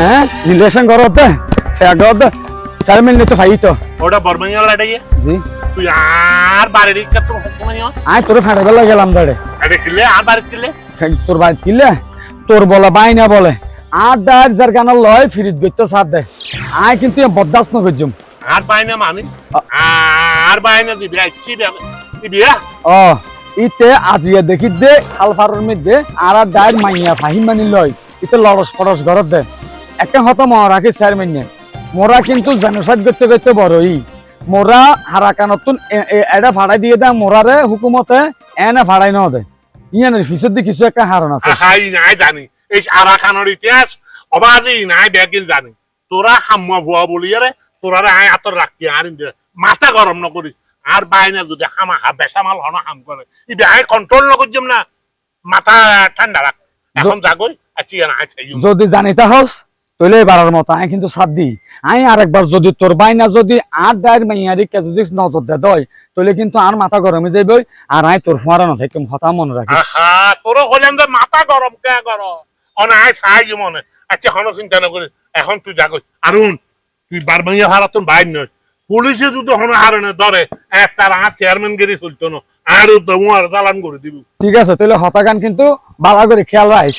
হ্যাঁ? রিলেশন করতে ফেগত চেয়ারম্যান নিতে ফাই তো ওটা বর্মাইয়া লাটাইয়ে জি। তুই আর বাড়ির ইচ্ছা তোর হুকুমাইয়া আয় তোর ফাটা বেলা গেলাম দাঁড়ে এটা কিলে আর বাড়ি কিলে তোর বাড়ি কিলে তোর বলে বাইনা বলে। আর ডার যার গানা লয় ফিরিত গইতো সাথ দে আয় কিন্তু বরদাস্ত নগজুম আর বাইনা মানি? আর বাইনা দিবি আইছি দিবি ও ইতে আজিয়া দেখি দে খাল ফারুর মধ্যে আর আর ডায়ের মাইয়া ফাহিম মানি লয়। ইতে লড়স পড়স ঘরত দে। একটা হতো মহারাকে চেয়ারম্যান নে। মোরা কিন্তু জেনোসাইড করতে করতে বড়ই মোরা হারাকানতুন এটা ভাড়াই দিয়ে দেয় মোরারে হুকুমতে এনে ভাড়াই ন দে ইয়ানের ফিসের দিয়ে কিছু একটা হারণ আছে। হাই নাই জানি। এই আরা ইতিহাস অবাজি নাই বেগিল জানি। তোরা হাম্মা ভুয়া বলি রে তোরা আয় আতর রাখি আর মাথা গরম নকরিস আর বাইনা যদি হামা হা বেসামাল হন হাম করে ই বেহাই কন্ট্রোল নকরছিম না। মাথা ঠান্ডা রাখ এখন যাগই না আছি যদি জানিতে হস তইলে এবারের মতো আমি কিন্তু সাথ দিই। আমি আরেকবার যদি তোর বাইনা যদি আর ডায়ের মাইয়ারি কে যদি নজর দে দয় তাহলে কিন্তু আর মাথা গরমে যাইব আর আমি তোর ফুয়ারা না থাকি কথা মনে রাখি তোর হইলাম যে মাথা গরম কে গর অনা আয় সাহায্য মনে। আচ্ছা হন চিন্তা না করিস এখন তুই যাগই আরুন তুই বারবাইয়া ভাড়াতন বাইর নয় পুলিশে যদি হন হারনে ধরে এক তার আর চেয়ারম্যান গিরি চলতো না। আর তোমার চালান করে দিব। ঠিক আছে তাহলে হতাগান কিন্তু বালা করে খেয়াল রাখিস।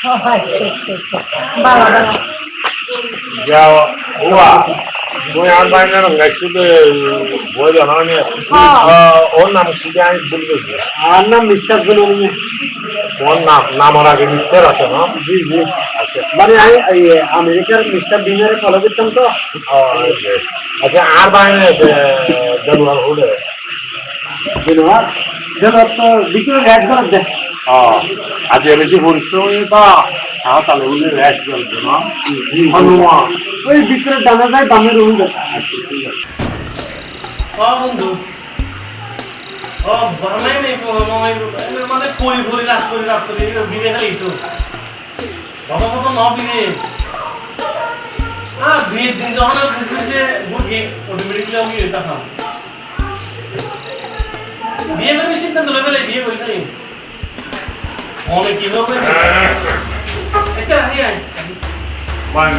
আচ্ছা আচ্ছা আচ্ছা। বাবা বাবা। যাও ওয়া আর বাইনা গাইছিলে বই জানানি ওর নাম সিধা আমি ভুল গেছি আর নাম মিস্টার বলে উনি। ওর নাম নাম আর আগে মিথ্যের আছে না। জি জি। মানে আমি আমেরিকার মিস্টার বিনারে ফলো করতাম তো? আচ্ছা। আর বাইনা জানুয়ার হলে। দিনবার যেন তো বিক্রি রেট করে দেয় আজ বেশি পরিশ্রমী তা তাহলে উনি রেস্ট করবে না ওই ভিতরে ডানা যায় দামের ও বন্ধু। ও মানে রাস রাস বিদে খালি তো। বাবা বাবা, ন বিদে আ বিয়ে দিন যখন আমি এটা বিয়ে করে সিদ্ধান্ত লয়ে বিয়ে করি অনেক কি হবে আচ্ছা হ্যাঁ মানে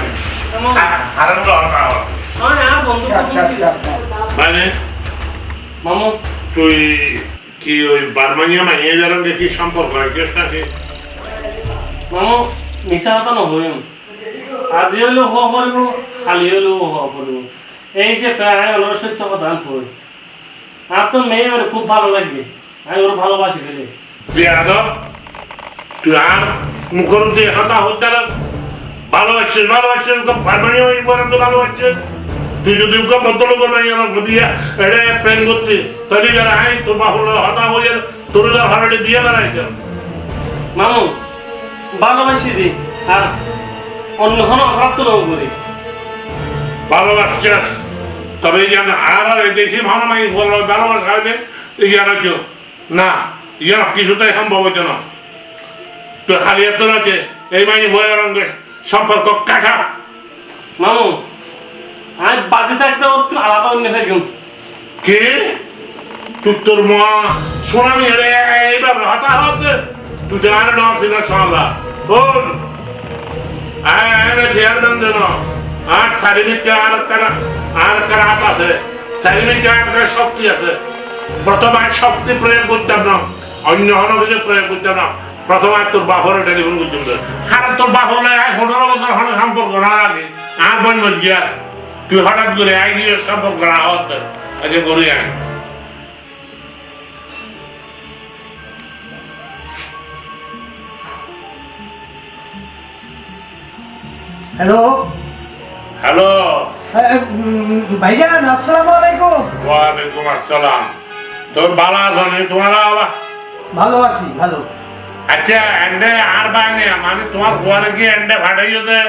আমার হারান দরকার আর বন্ধু মানে? মামু। তুই কি ওই বারমাইয়া মাইয়া যারা দেখি সম্পর্ক রাখিস নাকি? মামু মিছা কথা নহয়। আজি হলেও হওয়া পারিব কালি হলেও হওয়া পারিব এই যে প্রায় ওনার সত্য কথা কই আর তো মেয়ে আমার খুব ভালো লাগবে আমি ওর ভালোবাসি ফেলে বিয়াদ তুই আর মুখর দিয়ে হতে ভালোবাসছিস ভালোবাসছিস তো মাইয়া বলে তো ভালোবাসছিস তুই যদি ওকে ভদ্রলোক মাইয়া দিয়া এটা প্রেম করতে তাহলে যারা আই তোর বাহুল হতা হয়ে তোর যার ভাড়াটা দিয়ে বেড়াইছে মামু ভালোবাসি দি আর অন্য কোনো অপরাধ তো নয় করি। ভালোবাসছিস তবে যেন আর আর দেশি ভালো মাই ভালোবাসা তো ইয়ার না ইয়ার কিছুটাই সম্ভব হইতো না। তো খালি এত রাখে এই মাইনি ভয়ের রঙের সম্পর্ক কাকা। মামু আমি বাঁচে থাকতে আলাদা অন্য থাকুন কে? তুই তোর মা শোনামি রে এইবার হতা হতে তুই জানে না দিন সঙ্গা শোন আয় চেয়ারম্যান যেন আর চারিদিকে আর কারা আর কারা হাত আছে। চারিদিকে আর কারা শক্তি আছে। প্রথমে শক্তি প্রয়োগ করতাম না। অন্য হন কিছু প্রয়োগ করতাম না। প্রথমে তোর বাপরে টেলিফোন। কারণ তোর বাপর বছর হলে সম্পর্ক না আগে। আর বন্য গিয়া তুই হঠাৎ করে আই গিয়ে সম্পর্ক না হতে আগে করে আয়। হ্যালো হ্যালো ভাইজান আসসালামু আলাইকুম। ওয়ালাইকুম আসসালাম। তোর বালা আছে তোমার ভালো আছি ভালো। আচ্ছা এন্ডে আর বাইনে মানে তোমার হওয়ার কি এন্ডে ফাটাই যেতে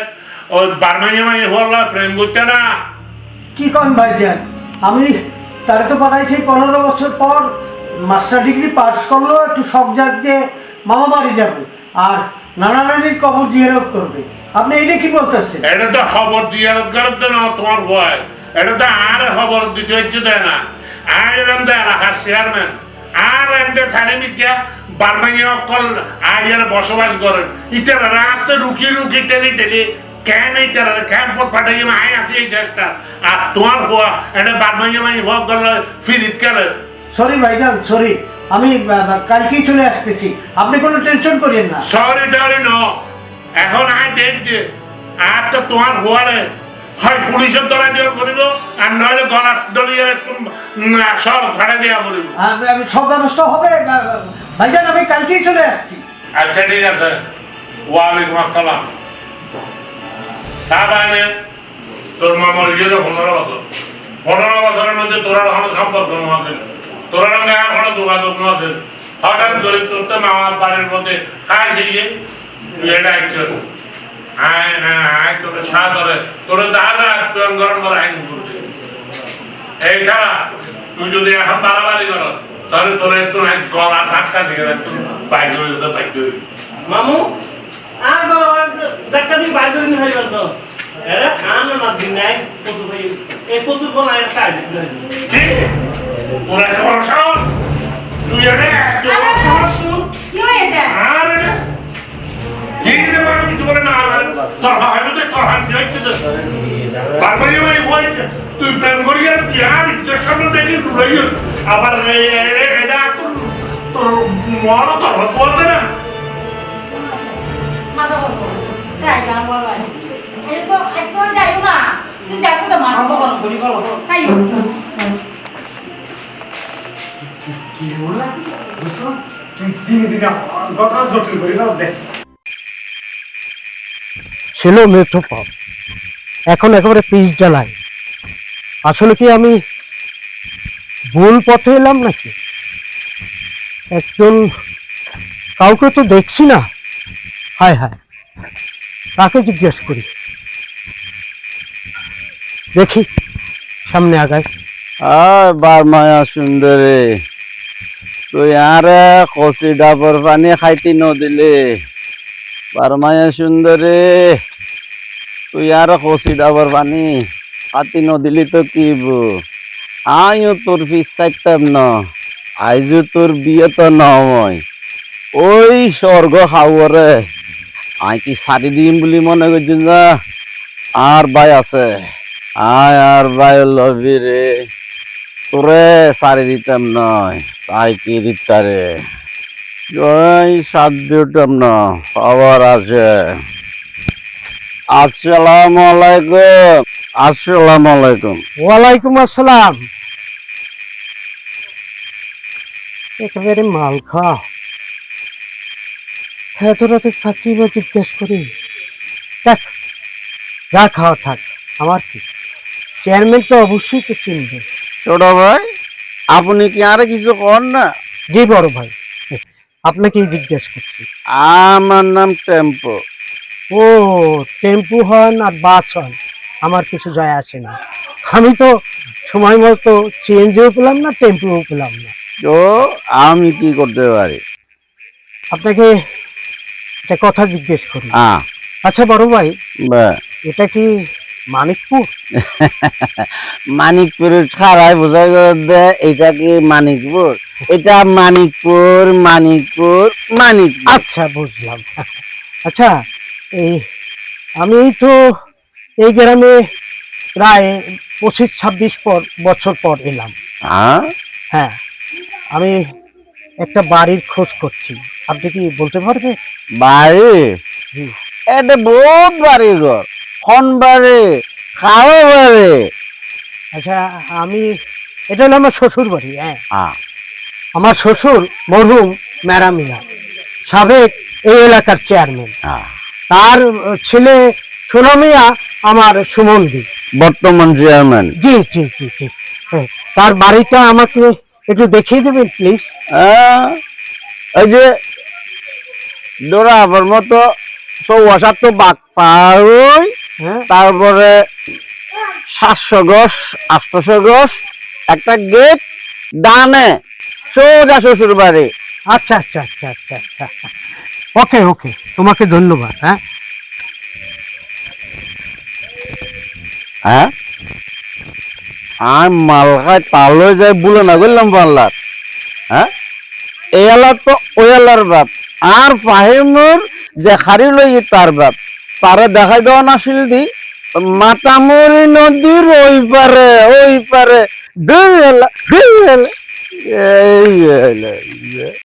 ওই বারমাইয়া মাই হওয়ার প্রেম করতে না। কি কন ভাইজান আমি তারে তো পাঠাইছি পনেরো বছর পর মাস্টার ডিগ্রি পাস করল একটু সব যে মামা বাড়ি যাবে আর নানা নানির কবর জিয়ারত করবে। আপনি এইটা কি বলতেছেন? এটা তো খবর দিয়ে করতে না তোমার ভয় এটা তো আর খবর দিতে হচ্ছে দেয় না। আর এরম তো এলাকার চেয়ারম্যান আর এমনি থানে মিথ্যা বারমাইয়া অকল আইয়ার বসবাস করেন। ইতারা রাত রুকি রুকি টেলি টেলি কেন ইতারা ক্যাম্পত পাঠাই আয় আছে এই একটা। আর তোমার হওয়া এটা বারমাইয়া মাই হওয়া গেল ফিরিত গেলে। সরি ভাইজান সরি আমি কালকেই চলে আসতেছি। আপনি কোনো টেনশন করেন না। সরি টরি ন এখন আয় দেখছে আর তো তোমার হওয়ারে হয় পুলিশের দ্বারা দেওয়া করিব আর নইলে গলা দলিয়ে সব ভাড়া দেওয়া করিব। সব ব্যবস্থা হবে ভাইজান, আমি কালকেই চলে আসছি। আচ্ছা ঠিক আছে। ওয়ালাইকুম আসসালাম। সাবানে তোর মা মরে গিয়ে পনেরো বছর। পনেরো বছরের মধ্যে তোরা কোনো সম্পর্ক নয় তোরা সঙ্গে আর কোনো যোগাযোগ নয় হঠাৎ করে তোর তো মামার বাড়ির মধ্যে খাই সেই তুই এটা ইচ্ছিস আয় হ্যাঁ আয়, তোর সাদরে তোর যা যা তুই গরম করে আইন করছে এই খারাপ তুই যদি এখন বাড়াবাড়ি কর তাহলে তোর একটু না গলা ধাক্কা দিয়ে একটু বাইক হয়ে যেতে বাইক দিয়ে মামু আর বাবা ধাক্কা দিয়ে বাইর করে নিয়ে তো। এরা আন না দিন নাই প্রচুর ভাই এই প্রচুর কোন আয় কাজ দিতে কি? তোর এত বড় সাহস? তুই এটা এত বড় সাহস? কি হয়ে দেয় আর কি রে বাবা কিছু না তোর ভাই তো তোর হাত তো। বারবারই ভাই বই তুই প্রেম করি আর তুই আর ইচ্ছার সামনে দেখি রইস আবার এটা তোর তোর মন তোর বলতে না। তো মাথা বলব এখন একেবারে পিস জ্বালায় আসলে কি আমি ভুল পথে এলাম নাকি? একজন কাউকে তো দেখছি না। হায় হায়, তাকে জিজ্ঞেস করি। দেখি, সামনে আগায় আয় বারমায়া সুন্দরে, তুই আরে কচি ডাবর পানি খাইতে নদিলে। বারমায়া সুন্দরে। তুই আর কচি ডাবর পানি খাতি নদিলি তো কি আইও তোর ফিস চাইতাম ন, আইজো তোর বিয়ে তো নয় ওই স্বর্গ খাওয়ারে আই কি সারি দিম বুলি মনে করছি না? আর বাই আছে। আয় আর বাই লবি রে তোরে সারি দিতাম নয়, চাই কি দিতারে জয় সাত দিতাম না খবর আছে। আসসালামু আলাইকুম। আসসালামু আলাইকুম। ওয়ালাইকুম আসসালাম। একেবারে মাল খাওয়া এত রাতে থাকি বা জিজ্ঞেস করি। দেখ যা খাওয়া থাক আমার কি? চেয়ারম্যান তো অবশ্যই তো চিনবে। ছোট ভাই আপনি কি আর কিছু কর না? জি বড় ভাই আপনাকেই জিজ্ঞেস করছি। আমার নাম টেম্পো। ও টেম্পু হন আর বাস হন আমার কিছু যায় আসে না। আমি তো সময় মতো চেঞ্জও পেলাম না টেম্পুও পেলাম না। তো আমি কি করতে পারি? আপনাকে একটা কথা জিজ্ঞেস করি। আচ্ছা বড় ভাই এটা কি মানিকপুর? মানিকপুরের ছাড়াই বোঝা দে এটা কি মানিকপুর? এটা মানিকপুর মানিকপুর মানিকপুর। আচ্ছা বুঝলাম। আচ্ছা এই আমি তো এই গ্রামে প্রায় পঁচিশ ছাব্বিশ পর বছর পর এলাম। হ্যাঁ? হ্যাঁ আমি একটা বাড়ির খোঁজ করছি। আপনি কি বলতে পারবেন? বাড়ি? এটা বহুত বাড়ি ঘর খন বাড়ি? খাওয়া বাড়ি? আচ্ছা আমি এটা হলো আমার শ্বশুর বাড়ি হ্যাঁ। হ্যাঁ। আমার শ্বশুর মরহুম ম্যারামিয়া সাবেক এই এলাকার চেয়ারম্যান হ্যাঁ। তার ছেলে সোনামিয়া আমার সুমন্দি বর্তমান চেয়ারম্যান। জি জি জি জি। হ্যাঁ তার বাড়িটা আমাকে একটু দেখিয়ে দেবেন প্লিজ। হ্যাঁ, এই যে ডোরাবার মতো চৌসাত তো বাঘ পার হ্যাঁ। তারপরে সাতশো গজ আটশো গজ একটা গেট ডানে। সোজা শ্বশুর বাড়ি আচ্ছা আচ্ছা আচ্ছা আচ্ছা আচ্ছা। ওকে ওকে, তোমাকে ধন্যবাদ হ্যাঁ? হ্যাঁ? আর মালখায় তালো যায় বলে না বললাম পাল্লার হ্যাঁ? এই আলার তো ওই আলার বাপ, আর ফাহিমুর যে খারি লই তার বাপ, তারে দেখাই দেওয়া নাছিল দি মাতামুরি নদীর ওই পারে ওই পারে, দুই এলা দুই এলা এই এলা